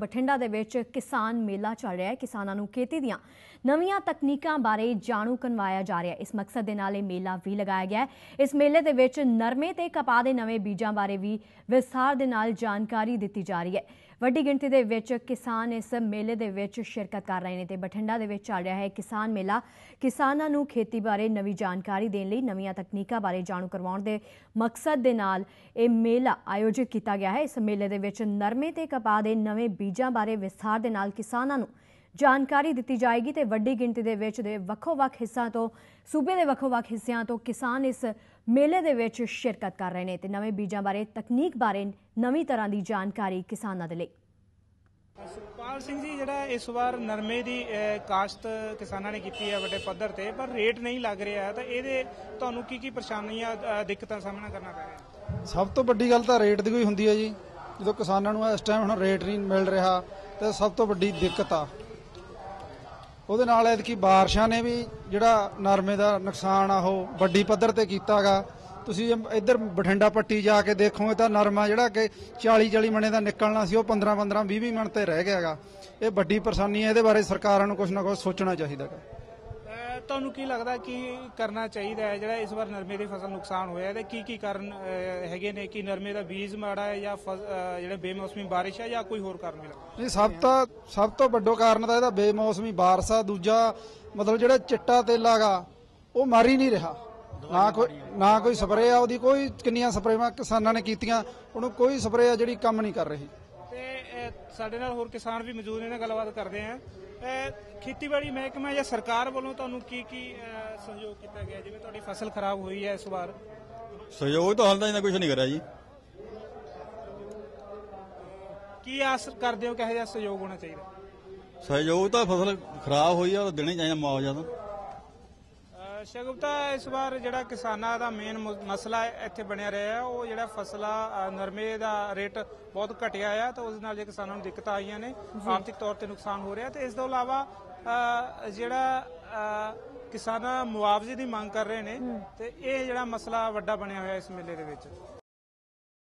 ਬਠਿੰਡਾ ਦੇ ਵਿੱਚ ਕਿਸਾਨ ਮੇਲਾ ਚੱਲ ਰਿਹਾ ਹੈ। ਕਿਸਾਨਾਂ ਨੂੰ ਖੇਤੀ ਦੀਆਂ ਨਵੀਆਂ ਤਕਨੀਕਾਂ ਬਾਰੇ ਜਾਣੂ ਕਰਵਾਇਆ ਜਾ ਰਿਹਾ ਹੈ। ਇਸ ਮਕਸਦ ਦੇ ਨਾਲ ਇਹ ਮੇਲਾ ਵੀ ਲਗਾਇਆ ਗਿਆ ਹੈ। ਇਸ ਮੇਲੇ ਦੇ ਵਿੱਚ ਨਰਮੇ ਤੇ ਕਪਾਹ ਦੇ ਨਵੇਂ ਬੀਜਾਂ ਬਾਰੇ ਵੀ ਵਿਸਥਾਰ ਦੇ ਨਾਲ ਜਾਣਕਾਰੀ ਦਿੱਤੀ ਜਾ ਰਹੀ ਹੈ। ਵੱਡੀ ਗਿਣਤੀ ਦੇ ਵਿੱਚ ਕਿਸਾਨ ਇਸ ਮੇਲੇ ਦੇ ਵਿੱਚ ਸ਼ਿਰਕਤ ਕਰ ਰਹੇ ਨੇ ਤੇ ਬਠਿੰਡਾ ਦੇ ਵਿੱਚ ਚੱਲ ਰਿਹਾ ਹੈ ਕਿਸਾਨ ਮੇਲਾ। ਕਿਸਾਨਾਂ ਨੂੰ ਖੇਤੀ ਬਾਰੇ ਨਵੀਂ ਜਾਣਕਾਰੀ ਦੇਣ ਲਈ ਨਵੀਆਂ ਤਕਨੀਕਾਂ ਬਾਰੇ ਜਾਣੂ ਕਰਵਾਉਣ ਦੇ ਮਕਸਦ ਦੇ ਨਾਲ ਇਹ ਮੇਲਾ ਆਯੋਜਿਤ ਕੀਤਾ ਗਿਆ ਹੈ। ਇਸ ਮੇਲੇ ਦੇ ਵਿੱਚ ਨਰਮੇ ਤੇ ਕਪਾਹ ਦੇ ਨਵੇਂ ਬੀਜਾਂ ਬਾਰੇ ਵਿਸਥਾਰ ਦੇ ਨਾਲ ਕਿਸਾਨਾਂ ਨੂੰ ਜਾਣਕਾਰੀ ਦਿੱਤੀ ਜਾਏਗੀ ਤੇ ਵੱਡੀ ਗਿਣਤੀ ਦੇ ਵਿੱਚ ਦੇ ਵੱਖੋ-ਵੱਖ ਹਿੱਸਿਆਂ ਤੋਂ ਸੂਬੇ ਦੇ ਵੱਖੋ-ਵੱਖ ਹਿੱਸਿਆਂ ਤੋਂ ਕਿਸਾਨ ਇਸ ਮੇਲੇ ਦੇ ਵਿੱਚ ਸ਼ਿਰਕਤ ਕਰ ਰਹੇ ਨੇ ਤੇ ਨਵੇਂ ਬੀਜਾਂ ਬਾਰੇ ਤਕਨੀਕ ਬਾਰੇ ਨਵੀਂ ਤਰ੍ਹਾਂ ਦੀ ਜਾਣਕਾਰੀ ਕਿਸਾਨਾਂ ਦੇ ਲਈ। ਸੁਖਪਾਲ ਸਿੰਘ ਜੀ ਜਿਹੜਾ ਇਸ ਵਾਰ ਨਰਮੇ ਦੀ ਕਾਸ਼ਤ ਕਿਸਾਨਾਂ ਨੇ ਕੀਤੀ ਹੈ ਵੱਡੇ ਪੱਧਰ ਤੇ ਪਰ ਰੇਟ ਨਹੀਂ ਲੱਗ ਰਿਹਾ ਹੈ ਤਾਂ ਇਹਦੇ ਤੁਹਾਨੂੰ ਕੀ ਕੀ ਪਰੇਸ਼ਾਨੀਆਂ ਦਿੱਕਤਾਂ ਦਾ ਸਾਹਮਣਾ ਕਰਨਾ ਪੈ ਰਿਹਾ? ਸਭ ਤੋਂ ਵੱਡੀ ਗੱਲ ਤਾਂ ਰੇਟ ਦੀ ਕੋਈ ਹੁੰਦੀ ਹੈ ਜੀ। ਜਦੋਂ ਕਿਸਾਨਾਂ ਨੂੰ ਇਸ ਟਾਈਮ ਹੁਣ ਰੇਟ ਨਹੀਂ ਮਿਲ ਰਿਹਾ ਤੇ ਸਭ ਤੋਂ ਵੱਡੀ ਦਿੱਕਤ ਆ। ਉਹਦੇ ਨਾਲ ਐਤਕੀ ਬਾਰਿਸ਼ਾਂ ਨੇ ਵੀ ਜਿਹੜਾ ਨਰਮੇ ਦਾ ਨੁਕਸਾਨ ਆ, ਉਹ ਵੱਡੀ ਪੱਧਰ ਤੇ ਕੀਤਾਗਾ। ਤੁਸੀਂ ਜੇ ਇੱਧਰ ਬਠਿੰਡਾ ਪੱਟੀ ਜਾ ਕੇ ਦੇਖੋਗੇ ਤਾਂ ਨਰਮਾ ਜਿਹੜਾ ਕਿ 40 40 ਮਣੇ ਦਾ ਨਿਕਲਣਾ ਸੀ, ਉਹ 15 15 20 20 ਮਣ ਤੇ ਰਹਿ ਗਿਆਗਾ। ਇਹ ਵੱਡੀ ਪਰੇਸ਼ਾਨੀ ਹੈ ਇਹਦੇ ਬਾਰੇ ਸਰਕਾਰਾਂ ਨੂੰ ਕੁਝ ਨਾ ਕੁਝ ਸੋਚਣਾ ਚਾਹੀਦਾ ਗਾ। ਤੁਹਾਨੂੰ ਕੀ ਲੱਗਦਾ ਕੀ ਕਰਨਾ ਚਾਹੀਦਾ ਹੈ? ਜਿਹੜਾ ਇਸ ਵਾਰ ਨਰਮੇ ਦੀ ਫਸਲ ਨੁਕਸਾਨ ਹੋਇਆ ਇਹਦੇ ਕੀ ਕੀ ਕਾਰਨ ਹੈਗੇ ਨੇ? ਕਿ ਨਰਮੇ ਦਾ ਬੀਜ ਮਾੜਾ ਹੈ ਜਾਂ ਜਿਹੜੇ ਬੇਮੌਸਮੀ ਬਾਰਿਸ਼ ਹੈ ਜਾਂ ਕੋਈ ਹੋਰ ਕਾਰਨ ਵੀ ਲੱਗਦਾ? ਇਹ ਸਭ ਤੋਂ ਸਭ ਤੋਂ ਵੱਡੋ ਕਾਰਨ ਤਾਂ ਇਹਦਾ ਬੇਮੌਸਮੀ ਬਾਰਿਸ਼ ਆ। ਦੂਜਾ, ਮਤਲਬ ਜਿਹੜਾ ਚਿੱਟਾ ਤੇਲਾ ਗਾ ਉਹ ਮਰ ਹੀ ਨਹੀਂ ਰਿਹਾ। ਨਾ ਕੋਈ ਨਾ ਕੋਈ ਸਪਰੇਅ ਆ ਉਹਦੀ, ਕੋਈ ਕਿੰਨੀਆਂ ਸਪਰੇਆਂ ਕਿਸਾਨਾਂ ਨੇ ਕੀਤੀਆਂ, ਉਹਨੂੰ ਕੋਈ ਸਪਰੇਅ ਆ ਜਿਹੜੀ ਕੰਮ ਨਹੀਂ ਕਰ ਰਹੀ। ਸਾਡੇ ਨਾਲ ਹੋਰ ਕਿਸਾਨ ਵੀ ਮੌਜੂਦ ਨੇ ਗੱਲਬਾਤ ਕਰਦੇ ਆ ਖੇਤੀਬਾੜੀ ਮਹਿਕਮਾ ਜਾਂ ਸਰਕਾਰ ਵੱਲੋਂ ਤੁਹਾਨੂੰ ਕੀ ਕੀ ਸਹਿਯੋਗ ਕੀਤਾ ਗਿਆ? ਜਿਵੇਂ ਤੁਹਾਡੀ ਫਸਲ ਖਰਾਬ ਹੋਈ ਹੈ ਇਸ ਵਾਰ। ਸਹਿਯੋਗ ਤਾਂ ਹਾਲ ਤਾਂ ਇਹਨਾਂ ਕੁਝ ਨਹੀਂ ਕਰਿਆ ਜੀ। ਕੀ ਆਸ ਕਰਦੇ ਹੋ ਕਿਹੋ ਜਿਹਾ ਸਹਿਯੋਗ ਹੋਣਾ ਚਾਹੀਦਾ? ਸਹਿਯੋਗ ਤਾਂ ਫਸਲ ਖਰਾਬ ਹੋਈ ਆ ਉਹ ਦੇਣੀ ਚਾਹੀਦਾ ਮੁਆਵਜ਼ਾ ਤਾਂ। ਅਹ, ਸ਼ਗੁਫਤਾ ਇਸ ਵਾਰ ਜਿਹੜਾ ਕਿਸਾਨਾਂ ਦਾ ਮੇਨ ਮਸਲਾ ਇੱਥੇ ਬਣਿਆ ਰਿਹਾ ਉਹ ਜਿਹੜਾ ਫਸਲਾ ਨਰਮੇ ਦਾ ਰੇਟ ਬਹੁਤ ਘਟਿਆ ਆ ਤਾਂ ਉਸ ਨਾਲ ਜੇ ਕਿਸਾਨਾਂ ਨੂੰ ਦਿੱਕਤਾਂ ਆਈਆਂ ਨੇ ਆਰਥਿਕ ਤੌਰ ਤੇ ਨੁਕਸਾਨ ਹੋ ਰਿਹਾ ਤੇ ਇਸ ਤੋਂ ਇਲਾਵਾ ਜਿਹੜਾ ਕਿਸਾਨਾਂ ਮੁਆਵਜ਼ੇ ਦੀ ਮੰਗ ਕਰ ਰਹੇ ਨੇ ਤੇ ਇਹ ਜਿਹੜਾ ਮਸਲਾ ਵੱਡਾ ਬਣਿਆ ਹੋਇਆ ਇਸ ਮੇਲੇ ਦੇ ਵਿੱਚ।